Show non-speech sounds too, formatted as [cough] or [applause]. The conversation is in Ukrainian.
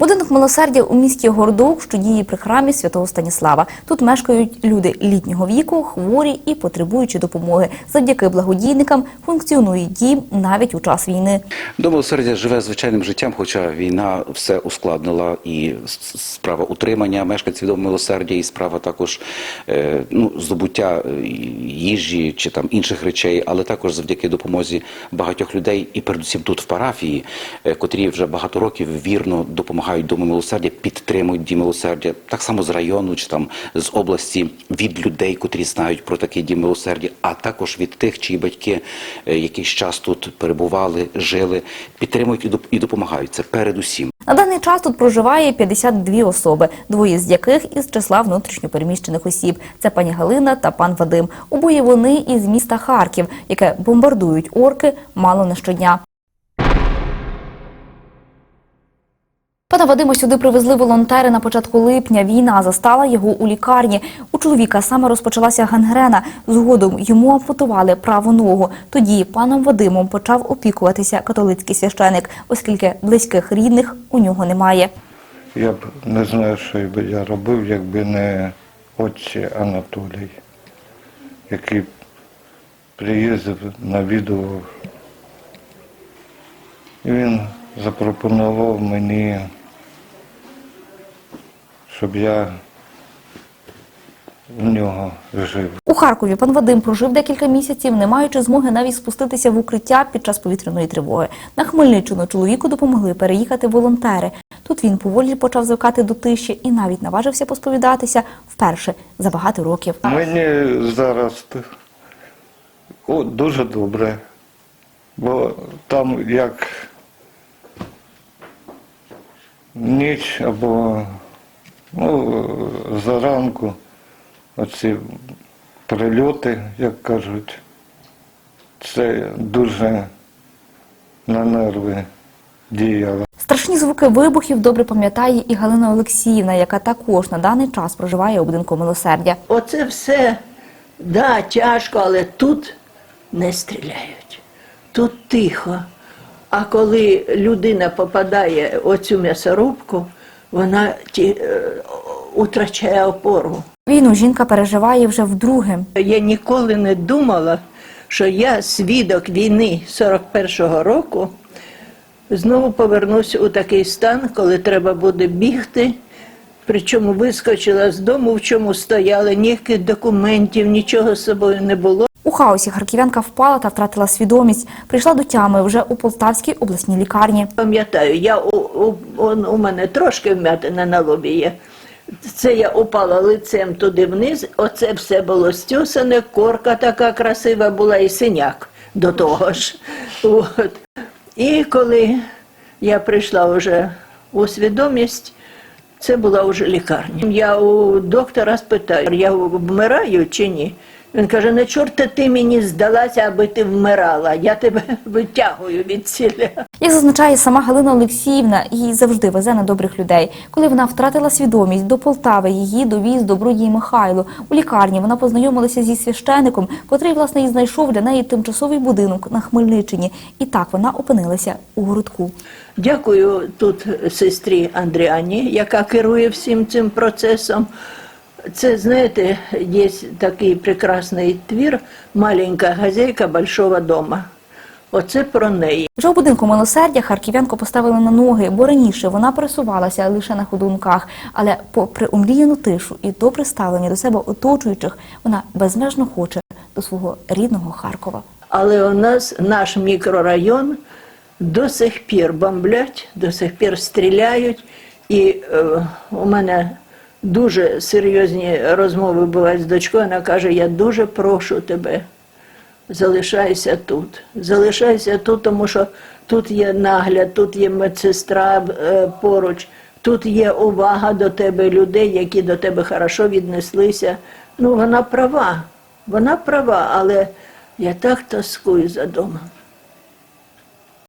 Будинок милосердя у місті Гордок, що діє при храмі святого Станіслава. Тут мешкають люди літнього віку, хворі і потребуючи допомоги. Завдяки благодійникам функціонує дім навіть у час війни. Дом милосердя живе звичайним життям, хоча війна все ускладнила і справа утримання мешканців дому милосердя, і справа також е, ну, здобуття е, їжі чи там інших речей, але також завдяки допомозі багатьох людей, і передусім тут в парафії, е, котрі вже багато років вірно допомагають дому милосердя, підтримують дім милосердя, так само з району чи там з області від людей, котрі знають про такий дім милосердя, а також від тих, чиї батьки е, якийсь час тут перебували, жили, підтримують і допомагають. Це передусім. На даний час тут проживає 52 особи, двоє з яких із числа внутрішньопереміщених осіб. Це пані Галина та пан Вадим. Обоє вони із міста Харків, яке бомбардують орки мало не щодня. Пана Вадима сюди привезли волонтери на початку липня. Війна застала його у лікарні. У чоловіка саме розпочалася гангрена. Згодом йому ампутували праву ногу. Тоді паном Вадимом почав опікуватися католицький священик, оскільки близьких рідних у нього немає. Я б не знаю, що би я робив, якби не отче Анатолій, який приїздив, навідував. І він запропонував мені, щоб я в нього жив. У Харкові пан Вадим прожив декілька місяців, не маючи змоги навіть спуститися в укриття під час повітряної тривоги. На Хмельниччину чоловіку допомогли переїхати волонтери. Тут він поволі почав звикати до тиші і навіть наважився посповідатися вперше за багато років. Мені зараз о, дуже добре, бо там як ніч або ну, заранку оці прильоти, як кажуть, це дуже на нерви діяло. Страшні звуки вибухів добре пам'ятає і Галина Олексіївна, яка також на даний час проживає у будинку милосердя. Оце все, да, тяжко, але тут не стріляють. Тут тихо. А коли людина попадає в оцю м'ясорубку, вона ті, е, утрачає опору. Війну жінка переживає вже вдруге. Я ніколи не думала, що я свідок війни 41-го року знову повернусь у такий стан, коли треба буде бігти. Причому вискочила з дому, в чому стояли, ніяких документів, нічого з собою не було. Хаосі харків'янка впала та втратила свідомість. Прийшла до тями вже у Полтавській обласній лікарні. Пам'ятаю, я у, у, у мене трошки вмятина на лобі є. Це я упала лицем туди вниз, оце все було стюсане, корка така красива була і синяк до того ж. От. І коли я прийшла вже у свідомість, це була вже лікарня. Я у доктора спитаю, я вмираю чи ні? Він каже, не чорта ти мені здалася, аби ти вмирала. Я тебе [laughs] витягую від ціля. Як зазначає сама Галина Олексіївна, її завжди везе на добрих людей. Коли вона втратила свідомість до Полтави, її довіз добродій Михайло. У лікарні вона познайомилася зі священиком, котрий власне і знайшов для неї тимчасовий будинок на Хмельниччині. І так вона опинилася у городку. Дякую тут сестрі Андріані, яка керує всім цим процесом. Це, знаєте, є такий прекрасний твір Маленька газелька большого дома. Оце про неї. Вже у будинку милосердя харків'янку поставили на ноги, бо раніше вона пересувалася лише на ходунках. Але попри омріяну тишу і добре ставлення до себе оточуючих, вона безмежно хоче до свого рідного Харкова. Але у нас наш мікрорайон до сих пір бомблять, до сих пір стріляють. І е, у мене дуже серйозні розмови бувають з дочкою. Вона каже: Я дуже прошу тебе, залишайся тут. Залишайся тут, тому що тут є нагляд, тут є медсестра е, поруч, тут є увага до тебе людей, які до тебе хорошо віднеслися. Ну, вона права, вона права, але я так тоскую за домом.